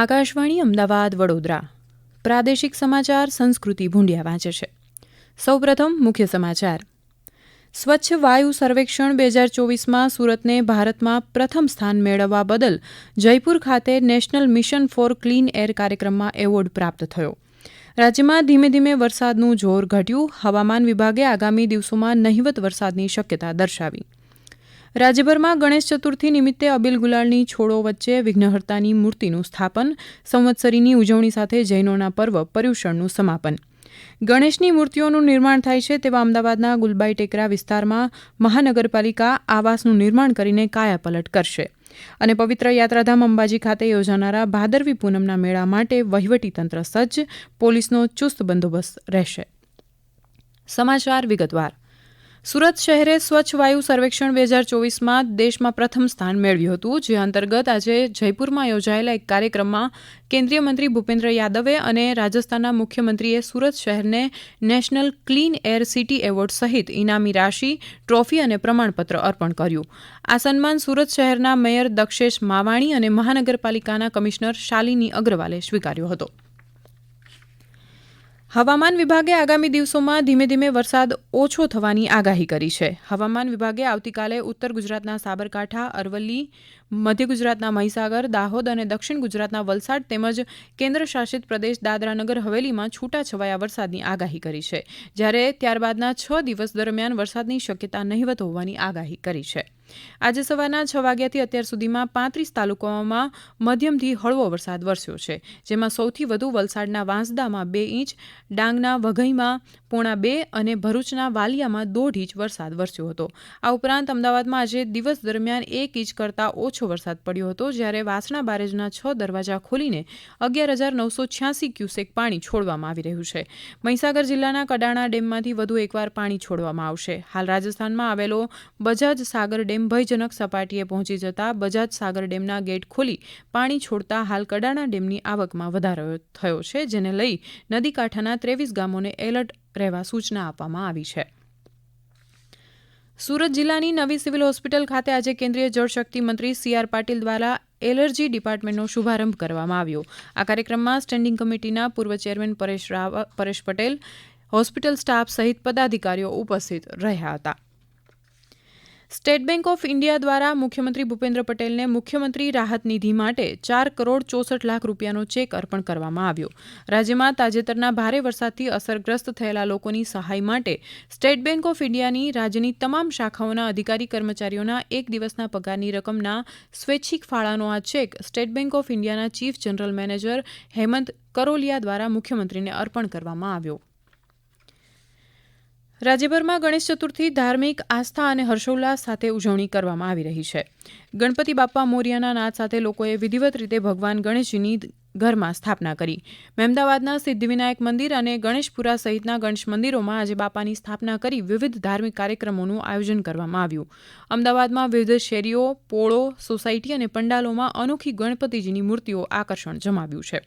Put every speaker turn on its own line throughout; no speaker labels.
આકાશવાણી અમદાવાદ વડોદરા પ્રાદેશિક સમાચાર સંસ્કૃતિ ભૂંડિયા વાંચે છે સૌપ્રથમ મુખ્ય સમાચાર સ્વચ્છ વાયુ સર્વેક્ષણ બે હજાર ચોવીસમાં સુરતને ભારતમાં પ્રથમ સ્થાન મેળવવા બદલ જયપુર ખાતે national mission for clean air કાર્યક્રમમાં એવોર્ડ પ્રાપ્ત થયો રાજ્યમાં ધીમે ધીમે વરસાદનું જોર ઘટ્યું હવામાન વિભાગે આગામી દિવસોમાં નહિવત વરસાદની શક્યતા દર્શાવી રાજ્યભરમાં ગણેશ ચતુર્થી નિમિત્તે અબિલ ગુલાલની છોડો વચ્ચે વિઘ્નહર્તાની મૂર્તિનું સ્થાપન સંવત્સરીની ઉજવણી સાથે જૈનોના પર્વ પર્યુષણનું સમાપન ગણેશની મૂર્તિઓનું નિર્માણ થાય છે તેવા અમદાવાદના ગુલબાઈ ટેકરા વિસ્તારમાં મહાનગરપાલિકા આવાસનું નિર્માણ કરીને કાયાપલટ કરશે અને પવિત્ર યાત્રાધામ અંબાજી ખાતે યોજાનારા ભાદરવી પૂનમના મેળા માટે વહીવટીતંત્ર સજ્જ પોલીસનો ચુસ્ત બંદોબસ્ત રહેશે સમાચાર વિગતવાર સુરત શહેરે સ્વચ્છ વાયુ સર્વેક્ષણ બે હજાર ચોવીસમાં દેશમાં પ્રથમ સ્થાન મેળવ્યું હતું જે અંતર્ગત આજે જયપુરમાં યોજાયેલા એક કાર્યક્રમમાં કેન્દ્રીય મંત્રી ભૂપેન્દ્ર યાદવે અને રાજસ્થાનના મુખ્યમંત્રીએ સુરત શહેરને national clean air city award સહિત ઇનામી રાશિ ટ્રોફી અને પ્રમાણપત્ર અર્પણ કર્યું આ સન્માન સુરત શહેરના મેયર દક્ષેશ માવાણી અને મહાનગરપાલિકાના કમિશનર શાલિની અગ્રવાલે સ્વીકાર્યો હતો હવામાન વિભાગે આગામી દિવસોમાં ધીમે ધીમે વરસાદ ઓછો થવાની આગાહી કરી છે હવામાન વિભાગે આવતીકાલે ઉત્તર ગુજરાતના સાબરકાંઠા અરવલ્લી મધ્ય ગુજરાતના મહીસાગર દાહોદ અને દક્ષિણ ગુજરાતના વલસાડ તેમજ કેન્દ્ર શાસિત પ્રદેશ દાદરાનગર હવેલીમાં છૂટાછવાયા વરસાદની આગાહી કરી છે જ્યારે ત્યારબાદના છ દિવસ દરમિયાન વરસાદની શક્યતા નહીવત હોવાની આગાહી કરી છે આજે સવારના છ વાગ્યાથી અત્યાર સુધીમાં પાંત્રીસ તાલુકાઓમાં મધ્યમથી હળવો વરસાદ વરસ્યો છે જેમાં સૌથી વધુ વલસાડના વાંસદામાં બે ઇંચ ડાંગના વઘઈમાં પોણા બે અને ભરૂચના વાલિયામાં દોઢ ઇંચ વરસાદ વરસ્યો હતો આ ઉપરાંત અમદાવાદમાં આજે દિવસ દરમિયાન એક ઇંચ કરતાં ઓછો વરસાદ પડ્યો હતો જ્યારે વાસણા બારેજના છ દરવાજા ખોલીને અગિયાર હજાર નવસો છ્યાસી ક્યુસેક પાણી છોડવામાં આવી રહ્યું છે મહીસાગર જિલ્લાના કડાણા ડેમમાંથી વધુ એકવાર પાણી છોડવામાં આવશે હાલ રાજસ્થાનમાં આવેલો બજાજ સાગર ડેમ ડેમ ભયજનક સપાટીએ પહોંચી જતા બજાજ સાગર ડેમના ગેટ ખોલી પાણી છોડતા હાલ કડાણા ડેમની આવકમાં વધારો થયો છે જેને લઈ નદી કાંઠાના ત્રેવીસ ગામોને એલર્ટ રહેવા સૂચના આપવામાં આવી છે સુરત જિલ્લાની નવી સિવિલ હોસ્પિટલ ખાતે આજે કેન્દ્રીય જળશક્તિ મંત્રી સી આર પાટીલ દ્વારા એલર્જી ડિપાર્ટમેન્ટનો શુભારંભ કરવામાં આવ્યો આ કાર્યક્રમમાં સ્ટેન્ડિંગ કમિટીના પૂર્વ chairman Paresh Rao Paresh Patel hospital staff સહિત પદાધિકારીઓ ઉપસ્થિત રહ્યા હતા સ્ટેટ બેંક ઓફ ઇન્ડિયા દ્વારા મુખ્યમંત્રી ભૂપેન્દ્ર પટેલને મુખ્યમંત્રી રાહત નિધિ માટે ચાર કરોડ ચોસઠ લાખ રૂપિયાનો ચેક અર્પણ કરવામાં આવ્યો રાજ્યમાં તાજેતરના ભારે વરસાદથી અસરગ્રસ્ત થયેલા લોકોની સહાય માટે સ્ટેટ બેંક ઓફ ઇન્ડિયાની રાજ્યની તમામ શાખાઓના અધિકારી કર્મચારીઓના એક દિવસના પગારની રકમના સ્વૈચ્છિક ફાળાનો આ ચેક સ્ટેટ બેંક ઓફ ઇન્ડિયાના chief general manager Hemant Karolia દ્વારા મુખ્યમંત્રીને અર્પણ કરવામાં આવ્યો રાજ્યભરમાં ગણેશ ચતુર્થી ધાર્મિક આસ્થા અને હર્ષોલ્લાસ સાથે ઉજવણી કરવામાં આવી રહી છે ગણપતિ બાપ્પા મોરિયાના નાદ સાથે લોકોએ વિધિવત રીતે ભગવાન ગણેશજીની ઘરમાં સ્થાપના કરી મહેમદાવાદના સિદ્ધિવિનાયક મંદિર અને ગણેશપુરા સહિતના ગણેશ મંદિરોમાં આજે બાપાની સ્થાપના કરી વિવિધ ધાર્મિક કાર્યક્રમોનું આયોજન કરવામાં આવ્યું અમદાવાદમાં વિવિધ શેરીઓ પોળો સોસાયટી અને પંડાલોમાં અનોખી ગણપતિજીની મૂર્તિઓ આકર્ષણ જમાવ્યું છે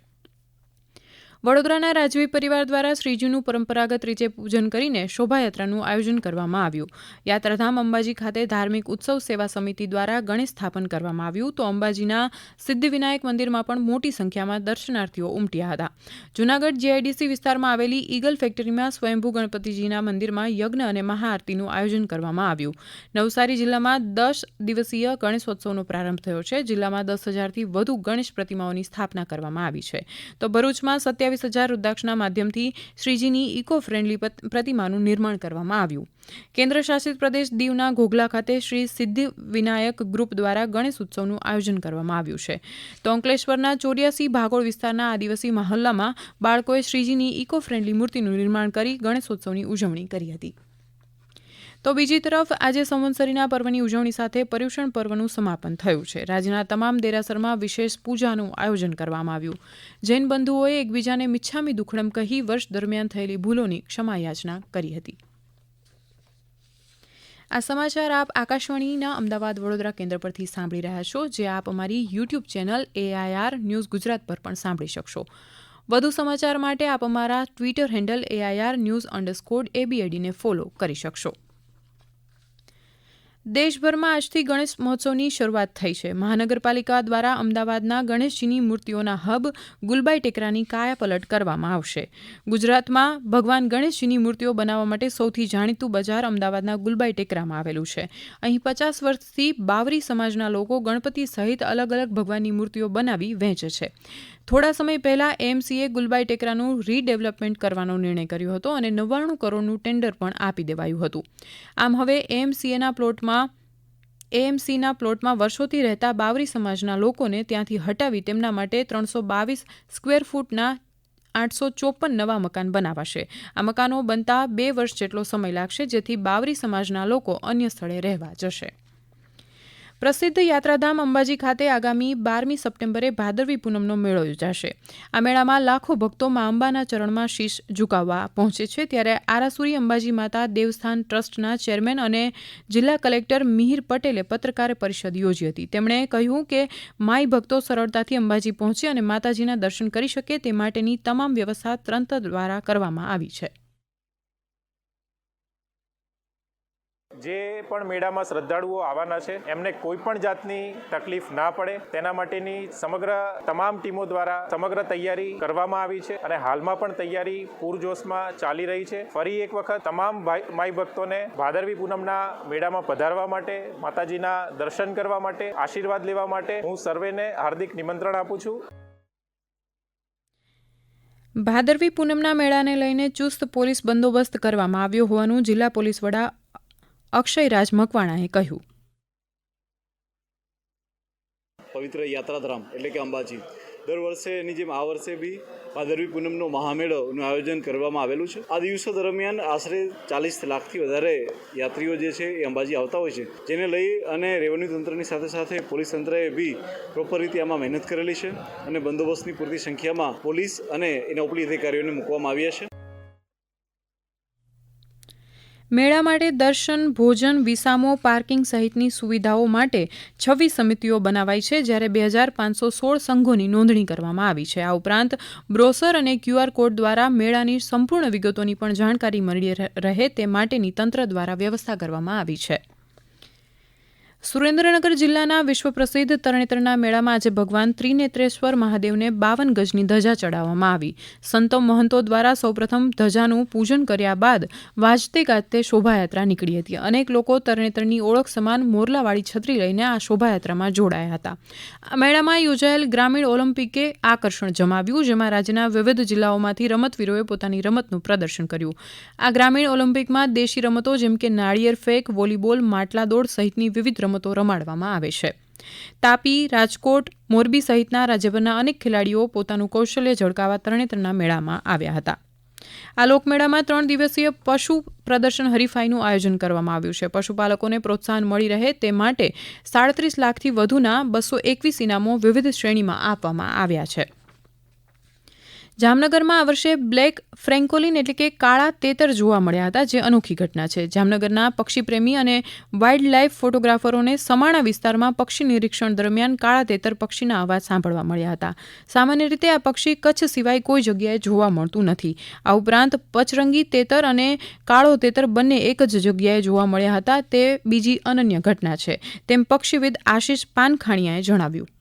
વડોદરાના રાજવી પરિવાર દ્વારા શ્રીજીનું પરંપરાગત રીતે પૂજન કરીને શોભાયાત્રાનું આયોજન કરવામાં આવ્યું યાત્રાધામ અંબાજી ખાતે ધાર્મિક ઉત્સવ સેવા સમિતિ દ્વારા ગણેશ સ્થાપન કરવામાં આવ્યું તો અંબાજીના સિદ્ધિવિનાયક મંદિરમાં પણ મોટી સંખ્યામાં દર્શનાર્થીઓ ઉમટ્યા હતા જૂનાગઢ જીઆઈડીસી વિસ્તારમાં આવેલી ઈગલ ફેક્ટરીમાં સ્વયંભૂ ગણપતિજીના મંદિરમાં યજ્ઞ અને મહાઆરતીનું આયોજન કરવામાં આવ્યું નવસારી જિલ્લામાં દસ દિવસીય ગણેશોત્સવનો પ્રારંભ થયો છે જિલ્લામાં દસ હજારથી વધુ ગણેશ પ્રતિમાઓની સ્થાપના કરવામાં આવી છે તો ભરૂચમાં સત્યાવીસ સત્યાવીસ હજાર રૂદ્રાક્ષના માધ્યમથી શ્રીજીની ઇકો ફ્રેન્ડલી પ્રતિમાનું નિર્માણ કરવામાં આવ્યું કેન્દ્ર શાસિત પ્રદેશ દીવના ઘોઘલા ખાતે શ્રી સિદ્ધિ વિનાયક ગ્રુપ દ્વારા ગણેશ ઉત્સવનું આયોજન કરવામાં આવ્યું છે તો અંકલેશ્વરના ચોર્યાસી ભાગોળ વિસ્તારના આદિવાસી મહલ્લામાં બાળકોએ શ્રીજીની ઇકો ફ્રેન્ડલી મૂર્તિનું નિર્માણ કરી ગણેશોત્સવની ઉજવણી કરી હતી તો બીજી તરફ આજે સંવત્સરીના પર્વની ઉજવણી સાથે પર્યુષણ પર્વનું સમાપન થયું છે રાજ્યના તમામ દેરાસરમાં વિશેષ પૂજાનું આયોજન કરવામાં આવ્યું જૈન બંધુઓએ એકબીજાને મિચ્છામી દુખડમ કહી વર્ષ દરમિયાન થયેલી ભૂલોની ક્ષમાયાચના કરી હતી આ સમાચાર આપ આકાશવાણીના અમદાવાદ વડોદરા કેન્દ્ર પરથી સાંભળી રહ્યા છો જે આપ અમારી YouTube channel AIR news Gujarat પર પણ સાંભળી શકશો વધુ સમાચાર માટે આપ અમારા Twitter handle AIR news underscore એબીએડીને ફોલો કરી શકશો દેશભરમાં આજથી ગણેશ મહોત્સવની શરૂઆત થઈ છે મહાનગરપાલિકા દ્વારા અમદાવાદના ગણેશજીની મૂર્તિઓના હબ ગુલબાઈ ટેકરાની કાયાપલટ કરવામાં આવશે ગુજરાતમાં ભગવાન ગણેશજીની મૂર્તિઓ બનાવવા માટે સૌથી જાણીતું બજાર અમદાવાદના ગુલબાઈ ટેકરામાં આવેલું છે અહીં પચાસ વર્ષથી બાવરી સમાજના લોકો ગણપતિ સહિત અલગ અલગ ભગવાનની મૂર્તિઓ બનાવી વહેંચે છે થોડા સમય પહેલાં એએમસીએ ગુલબાઈ ટેકરાનું રીડેવલપમેન્ટ કરવાનો નિર્ણય કર્યો હતો અને નવ્વાણું કરોડનું ટેન્ડર પણ આપી દેવાયું હતું આમ હવે એએમસીએના પ્લોટમાં એએમસીના પ્લોટમાં વર્ષોથી રહેતા બાવરી સમાજના લોકોને ત્યાંથી હટાવી તેમના માટે ત્રણસો બાવીસ સ્ક્વેર ફૂટના આઠસો ચોપન નવા મકાન બનાવાશે આ મકાનો બનતા બે વર્ષ જેટલો સમય લાગશે જેથી બાવરી સમાજના લોકો અન્ય સ્થળે રહેવા જશે પ્રસિદ્ધ યાત્રાધામ અંબાજી ખાતે આગામી બારમી સપ્ટેમ્બરે ભાદરવી પૂનમનો મેળો યોજાશે આ મેળામાં લાખો ભક્તો મા અંબાના ચરણમાં શીશ ઝુકાવવા પહોંચે છે ત્યારે આરાસુરી અંબાજી માતા દેવસ્થાન ટ્રસ્ટના ચેરમેન અને જિલ્લા કલેક્ટર મિહિર પટેલે પત્રકાર પરિષદ યોજી હતી તેમણે કહ્યું કે માઈ ભક્તો સરળતાથી અંબાજી પહોંચે અને માતાજીના દર્શન કરી શકે તે માટેની તમામ વ્યવસ્થા તંત્ર દ્વારા કરવામાં આવી છે
જે પણ મેળામાં શ્રદ્ધાળુઓ આવવાના છે એમને કોઈ પણ જાતની તકલીફ ના પડે તેના માટેની સમગ્ર તમામ ટીમો દ્વારા સમગ્ર તૈયારી કરવામાં આવી છે અને હાલમાં પણ તૈયારી પૂરજોશમાં ચાલી રહી છે ફરી એક વખત તમામ માઈ ભક્તોને ભાદરવી પૂનમના મેળામાં પધારવા માટે માતાજીના દર્શન કરવા માટે આશીર્વાદ લેવા માટે હું સર્વેને હાર્દિક નિમંત્રણ આપું છું
ભાદરવી પૂનમના મેળાને લઈને ચુસ્ત પોલીસ બંદોબસ્ત કરવામાં આવ્યો હોવાનું જિલ્લા પોલીસ વડા અક્ષયરાજ મકવાણાએ કહ્યું
પવિત્ર યાત્રાધામ એટલે કે અંબાજી દર વર્ષે એની જેમ આ વર્ષે બી ભાદરવી પૂનમનો મહામેળોનું આયોજન કરવામાં આવેલું છે આ દિવસો દરમિયાન આશરે ચાલીસ લાખથી વધારે યાત્રીઓ જે છે એ અંબાજી આવતા હોય છે જેને લઈ અને રેવન્યુ તંત્રની સાથે સાથે પોલીસ તંત્રએ બી પ્રોપર રીતે આમાં મહેનત કરેલી છે અને બંદોબસ્તની પૂરતી સંખ્યામાં પોલીસ અને એના ઉપલી અધિકારીઓને મૂકવામાં આવ્યા છે
મેળા માટે દર્શન ભોજન વિસામો પાર્કિંગ સહિતની સુવિધાઓ માટે છવ્વીસ સમિતિઓ બનાવાઈ છે જ્યારે બે હજાર પાંચસો સોળ સંઘોની નોંધણી કરવામાં આવી છે આ ઉપરાંત બ્રોસર અને ક્યુઆર કોડ દ્વારા મેળાની સંપૂર્ણ વિગતોની પણ જાણકારી મળી રહે તે માટેની તંત્ર દ્વારા વ્યવસ્થા કરવામાં આવી છે સુરેન્દ્રનગર જિલ્લાના વિશ્વ પ્રસિદ્ધ તરણેતરના મેળામાં આજે ભગવાન ત્રિનેત્રેશ્વર મહાદેવને બાવન ગજની ધજા ચડાવવામાં આવી સંતો મહંતો દ્વારા સૌપ્રથમ ધજાનું પૂજન કર્યા બાદ વાજતે ગાજતે શોભાયાત્રા નીકળી હતી અનેક લોકો તરણેતરની ઓળખ સમાન મોરલાવાળી છત્રી લઈને આ શોભાયાત્રામાં જોડાયા હતા આ મેળામાં યોજાયેલ ગ્રામીણ ઓલિમ્પિકે આકર્ષણ જમાવ્યું જેમાં રાજ્યના વિવિધ જિલ્લાઓમાંથી રમતવીરોએ પોતાની રમતનું પ્રદર્શન કર્યું આ ગ્રામીણ ઓલિમ્પિકમાં દેશી રમતો જેમ કે નાળિયેર ફેંક વોલીબોલ માટલા દોડ સહિતની વિવિધ રમત રમતો રમાડવામાં આવે છે તાપી રાજકોટ મોરબી સહિતના રાજ્યભરના અનેક ખેલાડીઓ પોતાનું કૌશલ્ય ઝળકાવા તરણેતરના મેળામાં આવ્યા હતા આ લોકમેળામાં ત્રણ દિવસીય પશુ પ્રદર્શન હરીફાઈનું આયોજન કરવામાં આવ્યું છે પશુપાલકોને પ્રોત્સાહન મળી રહે તે માટે સાડત્રીસ લાખથી વધુના બસો એકવીસ ઇનામો વિવિધ શ્રેણીમાં આપવામાં આવ્યા છે જામનગરમાં આ વર્ષે બ્લેક ફ્રેન્કોલિન એટલે કે કાળા તેતર જોવા મળ્યા હતા જે અનોખી ઘટના છે જામનગરના પક્ષીપ્રેમી અને વાઇલ્ડ લાઇફ ફોટોગ્રાફરોને સમાણા વિસ્તારમાં પક્ષી નિરીક્ષણ દરમિયાન કાળા તેતર પક્ષીના અવાજ સાંભળવા મળ્યા હતા સામાન્ય રીતે આ પક્ષી કચ્છ સિવાય કોઈ જગ્યાએ જોવા મળતું નથી આ ઉપરાંત પચરંગી તેતર અને કાળો તેતર બંને એક જ જગ્યાએ જોવા મળ્યા હતા તે બીજી અનન્ય ઘટના છે તેમ પક્ષીવિદ આશીષ પાનખાણિયાએ જણાવ્યું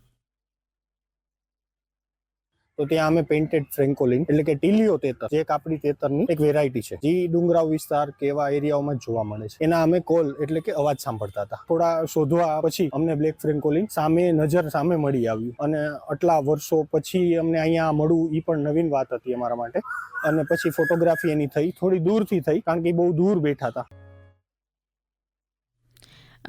તો ત્યાં અમે પેન્ટેડ ફ્રેન્કોલિન એટલે કે ટીલિયો તેતર જે આપણી તેતરની એક વેરાયટી છે જે ડુંગરાવ વિસ્તાર કેવા એવા એરિયાઓમાં જોવા મળે છે એના અમે કોલ એટલે કે અવાજ સાંભળતા હતા થોડા શોધવા પછી અમને બ્લેક ફ્રેન્કોલિન સામે નજર સામે મળી આવ્યું અને આટલા વર્ષો પછી અમને અહીંયા મળવું એ પણ નવીન વાત હતી અમારા માટે અને પછી ફોટોગ્રાફી એની થઈ થોડી દૂરથી થઈ કારણ કે બહુ દૂર બેઠા હતા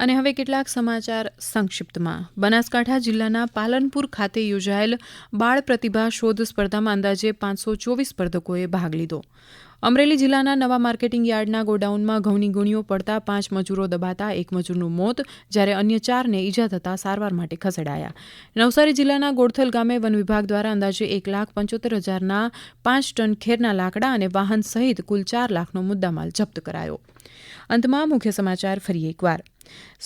અને હવે કેટલાક સમાચાર સંક્ષિપ્તમાં બનાસકાંઠા જિલ્લાના પાલનપુર ખાતે યોજાયેલ બાળ પ્રતિભા શોધ સ્પર્ધામાં અંદાજે પાંચસો ચોવીસ સ્પર્ધકોએ ભાગ લીધો અમરેલી જિલ્લાના નવા માર્કેટિંગ યાર્ડના ગોડાઉનમાં ઘઉંની ગુણીઓ પડતા પાંચ મજૂરો દબાતા એક મજૂરનું મોત જ્યારે અન્ય ચારને ઈજા થતાં સારવાર માટે ખસેડાયા નવસારી જિલ્લાના ગોળથલ ગામે વન વિભાગ દ્વારા અંદાજે એક લાખ પંચોતેર હજારના પાંચ ટન ખેરના લાકડા અને વાહન સહિત કુલ ચાર લાખનો મુદ્દામાલ જપ્ત કરાયો અંતમાં મુખ્ય સમાચાર ફરી એકવાર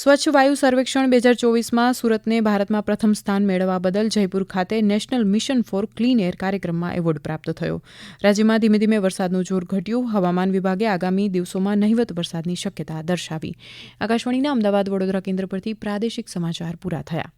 સ્વચ્છ વાયુ સર્વેક્ષણ બે હજાર ચોવીસમાં સુરતને ભારતમાં પ્રથમ સ્થાન મેળવવા બદલ જયપુર ખાતે national mission for clean air કાર્યક્રમમાં એવોર્ડ પ્રાપ્ત થયો રાજ્યમાં ધીમે ધીમે વરસાદનું જોર ઘટ્યું હવામાન વિભાગે આગામી દિવસોમાં નહીવત વરસાદની શક્યતા દર્શાવી આકાશવાણીના અમદાવાદ વડોદરા કેન્દ્ર પરથી પ્રાદેશિક સમાચાર પૂરા થયા